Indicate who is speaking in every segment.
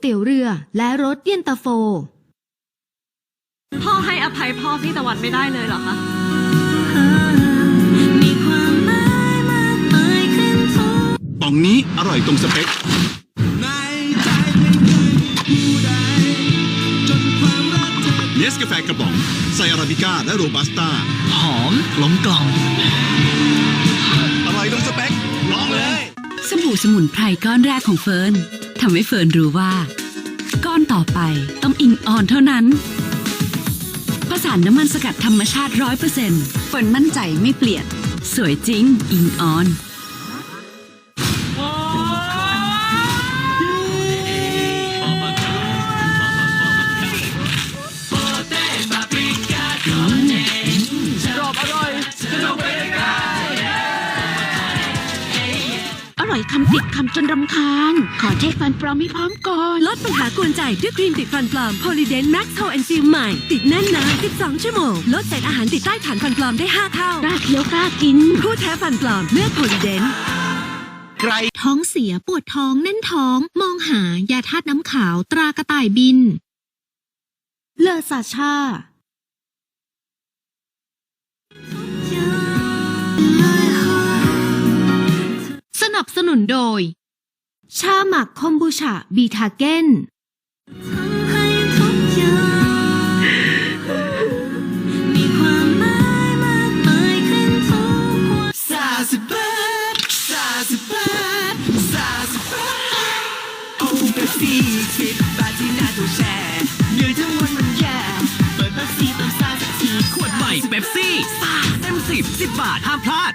Speaker 1: เตี๋ยวเรือและรสเย็นตาโฟ
Speaker 2: พ่อให้อภัยพ่อพี่ตะวันไม่ได้เลยเหรอคะ
Speaker 3: มีความหมายมากมายขึ้นทุก
Speaker 4: ป่องนี้อร่อยตรงสเปคในใจไม่เคยมีผู้ใดจนความรักเธอเนสกาแฟกระป๋อง ใส่อาราบิก้าและโรบัสต้า
Speaker 5: หอมกลมกล่อม
Speaker 4: อร่อยตรงสเปค ลองเลย
Speaker 6: สบู่สมุนไพรก้อนแรกของเฟิร์นทำให้เฟิร์นรู้ว่า ก้อนต่อไปต้องอิงออนเท่านั้น ผสานน้ำมันสกัดธรรมชาติร้อยเปอร์เซ็นต์ฝนมั่นใจไม่เปลี่ยน สวยจริง อิงออน
Speaker 7: ติดคำจนรำคาญ ขอเทคฟันปลอมให้พร้อมก่อน
Speaker 1: ลดปัญหากวนใจด้วยครีมติดฟันปลอม Polydent Max Hold and Seal ใหม่ ติดแน่นนาน12 ชั่วโมง ลดเศษอาหารติดใต้ฐานฟันปลอมได้ 5 เท่าก
Speaker 7: ล้าเคี้ยวกล้ากิน
Speaker 1: ผู้แท้ฟันปลอมเลือก Polydent
Speaker 4: ใคร
Speaker 1: ท้องเสียปวดท้องแน่นท้อง มองหายาธาตุน้ำขาวตรากระต่ายบิน เลอซาชา นับสนุนโดย ชาหมักคอมบูชาบีทาเก้น
Speaker 5: เป๊ปซี่ซ่าเต็มสิบสิบบาท ห้ามพลาด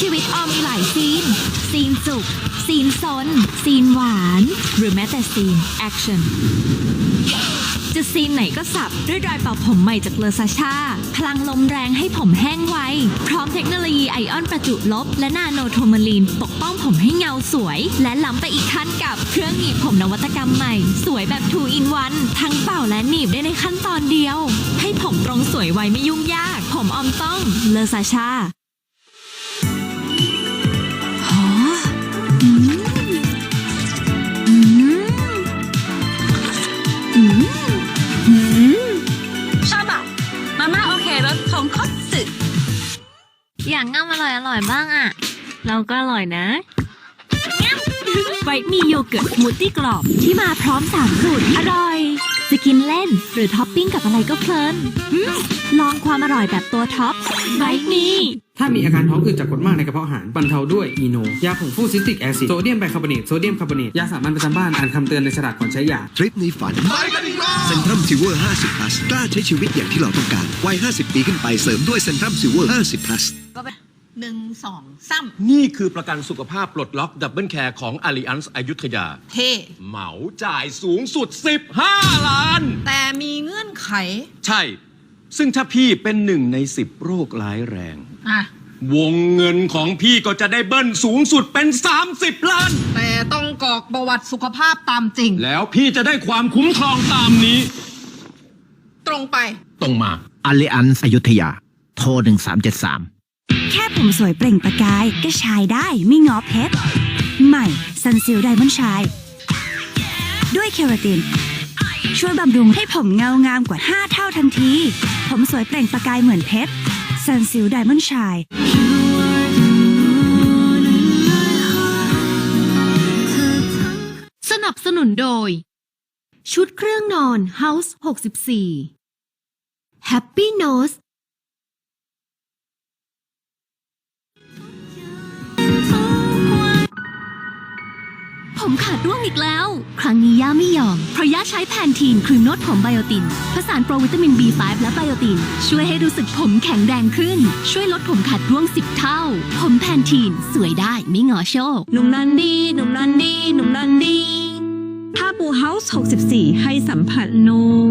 Speaker 8: ชีวิตออมมีหลายซีน ซีนสุข ซีนซน ซีนหวาน หรือแม้แต่ซีน แอคชั่น จะซีนไหนก็สับ ด้วยรายเป่าผมใหม่จากเลอซาชา พลังลมแรงให้ผมแห้งไว พร้อมเทคโนโลยีไอออนประจุลบ และนาโนโทมาลีน ปกป้องผมให้เงาสวย และล้ำไปอีกขั้นกับเครื่องหนีบผมนวัตกรรมใหม่ สวยแบบ 2 in 1 ทั้งเป่าและหนีบได้ในขั้นตอนเดียว ให้ผมตรงสวยไวไม่ยุ่งยาก ผมออมต้องเลอซาชา อยางง่ำอร่อยอร่อยบ้างอะ
Speaker 2: เราก็อร่อยนะ
Speaker 1: ไวท์มีโยเกิร์ตสมูทตี้กรอบ
Speaker 8: ที่มาพร้อมสามสูตรอร่อย จะกินเล่นหรือท็อปปิ้งกับอะไรก็เพลินอมลองความอร่อยแบบตัวท็อปไวท์มี
Speaker 9: ถ้ามีอาการท้องอืดจากกรดมากในกระเพาะอาหารบรรเทาด้วยอีโน ยาผงฟูซิสติกแอซิด โซเดียมไบคาร์บอเนต โซเดียมคาร์บอเนต ยาสามัญประจำบ้าน อ่านคำเตือนในฉลากก่อนใช้ยา
Speaker 4: ทริปในฝันไปกันอีกแล้วเซ็นทรัมซิลเวอร์ 50 plus กล้าใช้ชีวิตอย่างที่เราต้องการ วัย 50 ปีขึ้นไปเสริมด้วยเซ็นทรัมซิลเวอร์ 50 plus
Speaker 10: หนึ่งสองสาม
Speaker 11: นี่คือประกันสุขภาพปลดล็อกดับเบิลแคร์ของ Allianz อยุธยา
Speaker 10: เท่
Speaker 11: เหมาจ่ายสูงสุด 15 ล้าน
Speaker 10: แต่มีเงื่อนไข
Speaker 11: ใช่ ซึ่งถ้าพี่เป็นหนึ่งใน 10 โรคร้ายแรง
Speaker 10: อะ
Speaker 11: วงเงินของพี่ก็จะได้เบิ้ลสูงสุดเป็น 30 ล้าน
Speaker 10: แต่ต้องกรอกประวัติสุขภาพตามจริง
Speaker 11: แล้วพี่จะได้ความคุ้มครองตามนี้
Speaker 10: ตรงไป
Speaker 11: ตรงมา
Speaker 5: อ l ล a n c e อยุธยา โทร 1373
Speaker 8: แค่ผมสวยเปล่งประกาย ก็ชายได้ไม่งอเพชร ใหม่ซันซิลไดมอนชาย ด้วยเคราตินช่วยบำรุงให้ผมเงางามกว่า 5 เท่าทันที ผมสวยเปล่งประกายเหมือนเพชร ซันซิลไดมอนชาย
Speaker 1: สนับสนุนโดย ชุดเครื่องนอน House 64 Happy Nose
Speaker 8: ผมขาดร่วงอีกแล้ว ครั้งนี้ย่าไม่ยอม เพราะย่าใช้แพนทีนครีมนวดผมไบโอติน ผสานโปรวิตามิน B5 และไบโอติน ช่วยให้รู้สึกผมแข็งแรงขึ้น ช่วยลดผมขาดร่วง 10 เท่า ผมแพนทีนสวยได้ไม่งอโชค
Speaker 2: หนุ่มนันดี หนุ่มนันดี หนุ่มนันดีผ้าปูเฮาส์ 64 ให้สัมผัสนุ่ม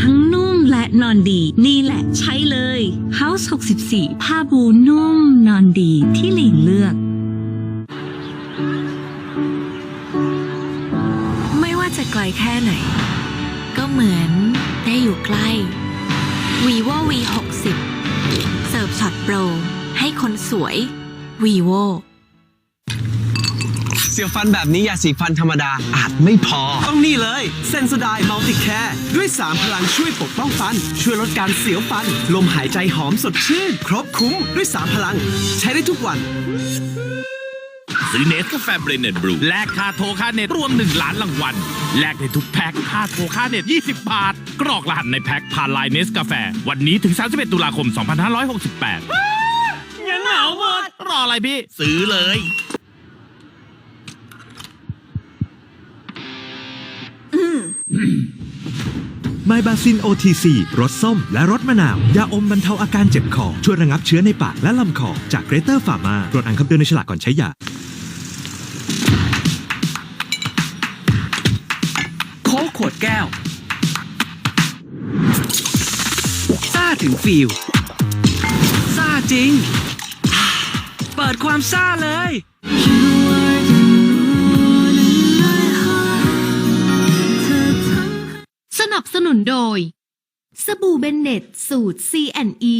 Speaker 2: ทั้งนุ่มและนอนดี นี่แหละใช่เลย House 64 ผ้าปูนุ่มนอนดีที่หลิงเลือก ไว่าจะไกลแค่ไหน ก็เหมือนได้อยู่ใกล้ vivo v 6 0เสิร์ฟช็อตโปร ให้คนสวย vivo
Speaker 5: เสียวฟันแบบนี้ยาสีฟันธรรมดาอาจไม่พอ ต้องนี่เลยเซน o ไดมัลติแคร์ด้วย 3 พลังช่วยปกป้องฟัน ช่วยลดการเสียวฟัน ลมหายใจหอมสดชื่น ครบคุ้มด้วย 3 พลัง ใช้ได้ทุกวัน
Speaker 12: ซื้อเนสกาแฟเบรนเนตบรูแลกค่าโทรค่าเน็ตรวม 1 ล้านรางวัลแลกในทุกแพ็คค่าโทรค่าเน็ต 20 บาท กรอกรหัสในแพ็คผ่านไลน์เนสกาแฟวันนี้ถึง 31 ตุลาคม 2568ยังเหงาหมดรออะไรพี่ ซื้อเลย
Speaker 13: ไมบาซิน OTC รสส้ม และรสมะนาว ยาอมบรรเทาอาการเจ็บคอ ช่วยระงับเชื้อในปากและลำคอ จากเกรเตอร์ฟาร์มาตรวจอ่านคำเตือนในฉลากก่อนใช้ยา
Speaker 5: แก้วซ่าถึงฟิลซ่าจริง เปิดความซ่าเลย
Speaker 1: สนับสนุนโดย สบู่เบนเน็ตสูตร C&E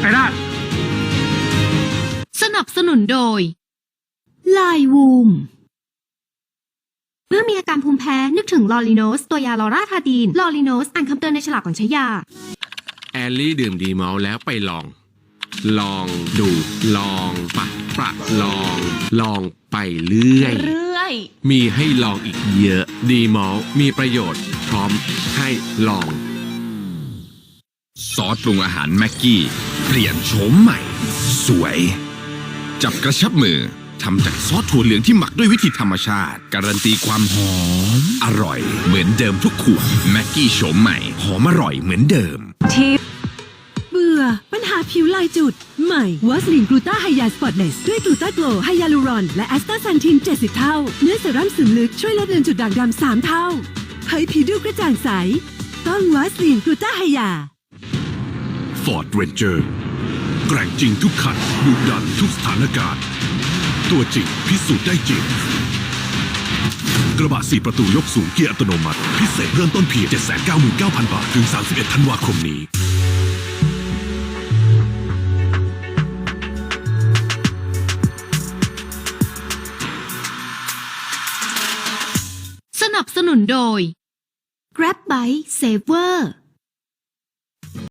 Speaker 14: ไอ้ด้า
Speaker 1: สนับสนุนโดย ลายวูม เมื่อมีอาการภูมิแพ้นึกถึงลอริโนส ตัวยาลอราทาดีนลอริโนส อ่านคำเตือนในฉลากก่อนใช้ยา
Speaker 12: แอลลี่ดื่มดีเมาแล้วไปลอง ลองดู ลองปะปะลอง ลองไปเรื่อย
Speaker 8: เรื่อย
Speaker 12: มีให้ลองอีกเยอะ ดีมอลมีประโยชน์ พร้อมให้ลอง
Speaker 15: ซอสปรุงอาหารแม็กกี้ เปลี่ยนโฉมใหม่ สวย จับกระชับมือ ทำจากซอสถั่วเหลืองที่หมักด้วยวิธีธรรมชาติ การันตีความหอม อร่อย เหมือนเดิมทุกขวดแม็กกี้โฉมใหม่ หอมอร่อยเหมือนเดิม
Speaker 1: เบื่อ ปัญหาผิวลายจุด ใหม่วอสลินกลูตาไฮยาสปอตเลสด้วยกลูตาโกลไฮยาลูรอน และแอสตาซันทิน 70 เท่า เนื้อเซรั่มซึมลึกช่วยลดเลือนจุดด่างดำ3เท่าเผยผิวดูกระจ่างใส ต้องวอสลินกลูตาไฮยา
Speaker 15: Ford Ranger แกร่งจริงทุกคันดุดันทุกสถานการณ์ ตัวจริง พิสูจน์ได้จริง กระบะ 4 ประตูยกสูงเกียร์อัตโนมัติ พิเศษเริ่มต้นเพียง799,000 บาท ถึง 31 ธันวาคมนี้
Speaker 1: สนับสนุนโดย Grab Bike Saver